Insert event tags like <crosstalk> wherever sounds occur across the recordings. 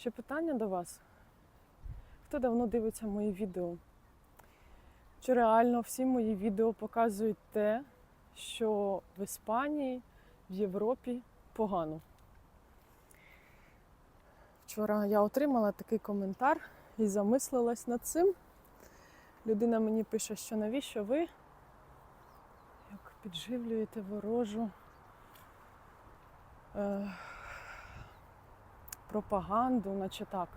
Ще питання до вас. Хто давно дивиться мої відео? Чи реально всі мої відео показують те, що в Іспанії, в Європі погано? Вчора я отримала такий коментар і замислилась над цим. Людина мені пише, що навіщо ви як підживлюєте ворожу е, пропаганду, наче так,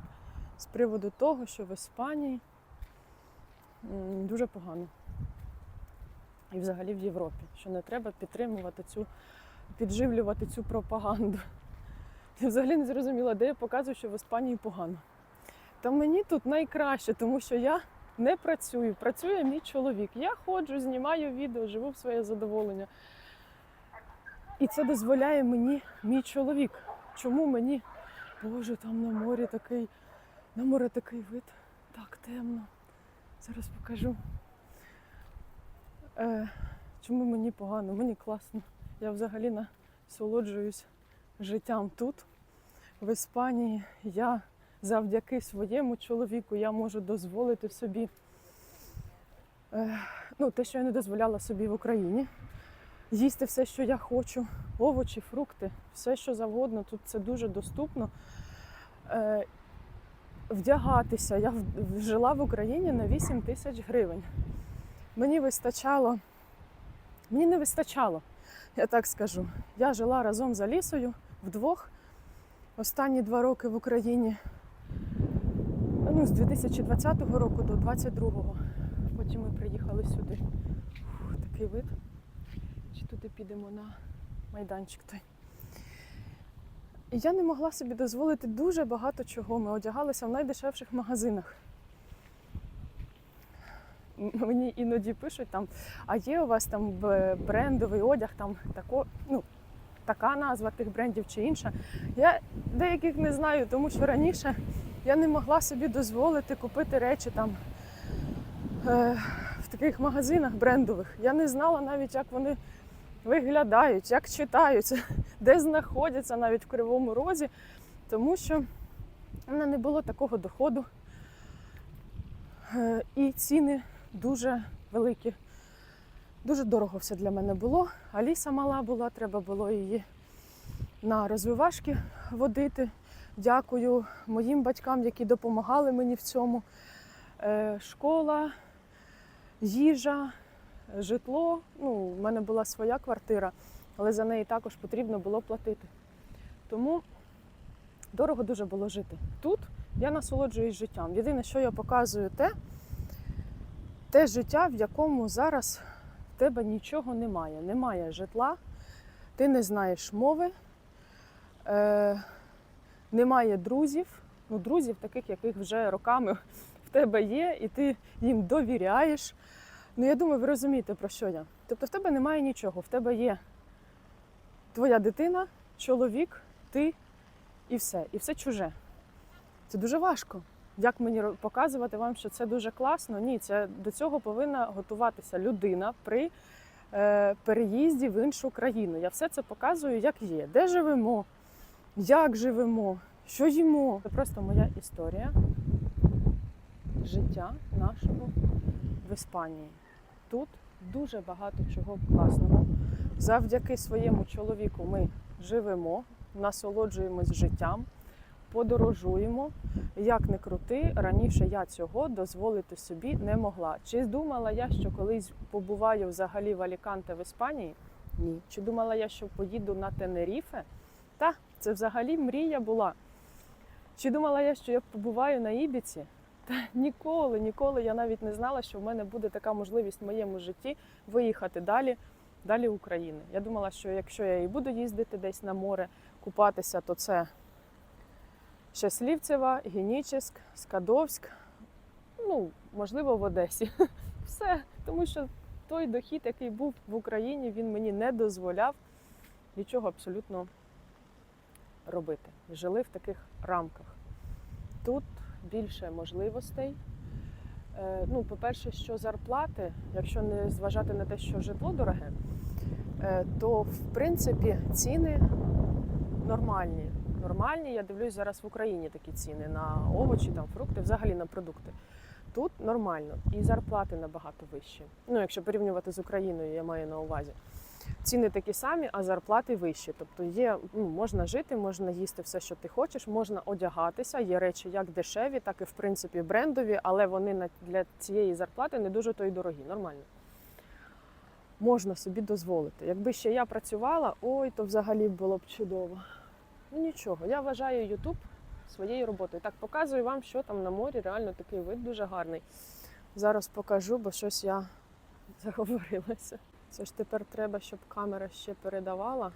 з приводу того, що в Іспанії дуже погано. І взагалі в Європі, що не треба підтримувати цю, підживлювати цю пропаганду. Я взагалі не зрозуміла, де я показую, що в Іспанії погано. Та мені тут найкраще, тому що я не працюю. Працює мій чоловік. Я ходжу, знімаю відео, живу в своє задоволення. І це дозволяє мені мій чоловік. Чому мені? Боже, там на морі такий, на море такий вид, так темно. Зараз покажу. Е, чому мені погано? Мені класно. Я взагалі насолоджуюсь життям тут, в Іспанії. Я завдяки своєму чоловіку я можу дозволити собі е, ну, те, що я не дозволяла собі в Україні. Їсти все, що я хочу, овочі, фрукти, все, що завгодно. Тут це дуже доступно. Е, вдягатися. Я жила в Україні на 8 тисяч гривень. Мені вистачало, мені не вистачало, я так скажу. Я жила разом з Алісою вдвох останні два роки в Україні. Ну, з 2020 року до 2022. Потім ми приїхали сюди. Фух, такий вид. Підемо на майданчик той. Я не могла собі дозволити дуже багато чого. Ми одягалися в найдешевших магазинах. Мені іноді пишуть там, а є у вас там брендовий одяг, там тако, ну, така назва тих брендів чи інша. Я деяких не знаю, тому що раніше я не могла собі дозволити купити речі там е, в таких магазинах брендових. Я не знала навіть, як вони виглядають, як читаються, <laughs> де знаходяться навіть в Кривому Розі, тому що в мене не було такого доходу. Е, І ціни дуже великі. Дуже дорого все для мене було. Аліса мала була, треба було її на розвивашки водити. Дякую моїм батькам, які допомагали мені в цьому. Е, Школа, їжа, житло. Ну, в мене була своя квартира, але за неї також потрібно було платити. Тому дорого дуже було жити. Тут я насолоджуюсь життям. Єдине, що я показую, те, те життя, в якому зараз в тебе нічого немає. Немає житла, ти не знаєш мови, е, немає друзів. Ну, друзів, таких, яких вже роками <laughs> в тебе є, і ти їм довіряєш. Ну, я думаю, ви розумієте, про що я. Тобто в тебе немає нічого, в тебе є твоя дитина, чоловік, ти і все. І все чуже. Це дуже важко. Як мені показувати вам, що це дуже класно? Ні, це до цього повинна готуватися людина при е, переїзді в іншу країну. Я все це показую, як є, де живемо, як живемо, що їмо. Це просто моя історія життя нашого в Іспанії. Тут дуже багато чого класного. Завдяки своєму чоловіку ми живемо, насолоджуємось життям, подорожуємо. Як не крути, раніше я цього дозволити собі не могла. Чи думала я, що колись побуваю взагалі в Аліканте в Іспанії? Ні. Чи думала я, що поїду на Тенеріфе? Та, це взагалі мрія була. Чи думала я, що я побуваю на Ібіці? Та ніколи, ніколи я навіть не знала, що в мене буде така можливість в моєму житті виїхати далі, далі України. Я думала, що якщо я і буду їздити десь на море, купатися, то це Щаслівцева, Генічеськ, Скадовськ, ну, можливо, в Одесі. <laughs> Все. Тому що той дохід, який був в Україні, він мені не дозволяв нічого абсолютно робити. Жили в таких рамках. Тут більше можливостей. Е, Ну, по-перше, що зарплати, якщо не зважати на те, що житло дороге, е, то в принципі ціни нормальні. нормальні. Я дивлюсь зараз в Україні такі ціни на овочі, там фрукти, взагалі на продукти. Тут нормально, і зарплати набагато вищі. Ну, якщо порівнювати з Україною, я маю на увазі. Ціни такі самі, а зарплати вищі. Тобто є, ну, можна жити, можна їсти все, що ти хочеш, можна одягатися. Є речі як дешеві, так і в принципі брендові, але вони для цієї зарплати не дуже то й дорогі. Нормально. Можна собі дозволити. Якби ще я працювала, ой, то взагалі було б чудово. Ну нічого, я вважаю YouTube своєю роботою. Так, показую вам, що там на морі. Реально такий вид дуже гарний. Зараз покажу, бо щось я <laughs> заговорилася. Це ж тепер треба, щоб камера ще передавала.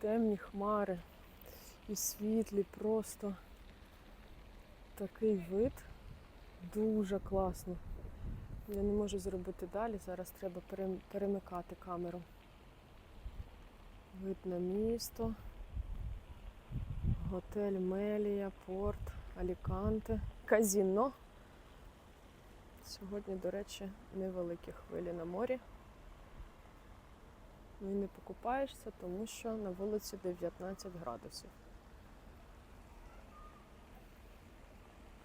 Темні хмари і світлі, просто такий вид. Дуже класно. Я не можу зробити далі. Зараз треба перемикати камеру. Вид на місто. Готель Мелія, порт, Аліканте, казіно. Сьогодні, до речі, невеликі хвилі на морі. Ну і не покупаєшся, тому що на вулиці 19 градусів.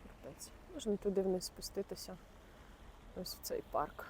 Фортеця. Можна туди вниз спуститися. Ось цей парк.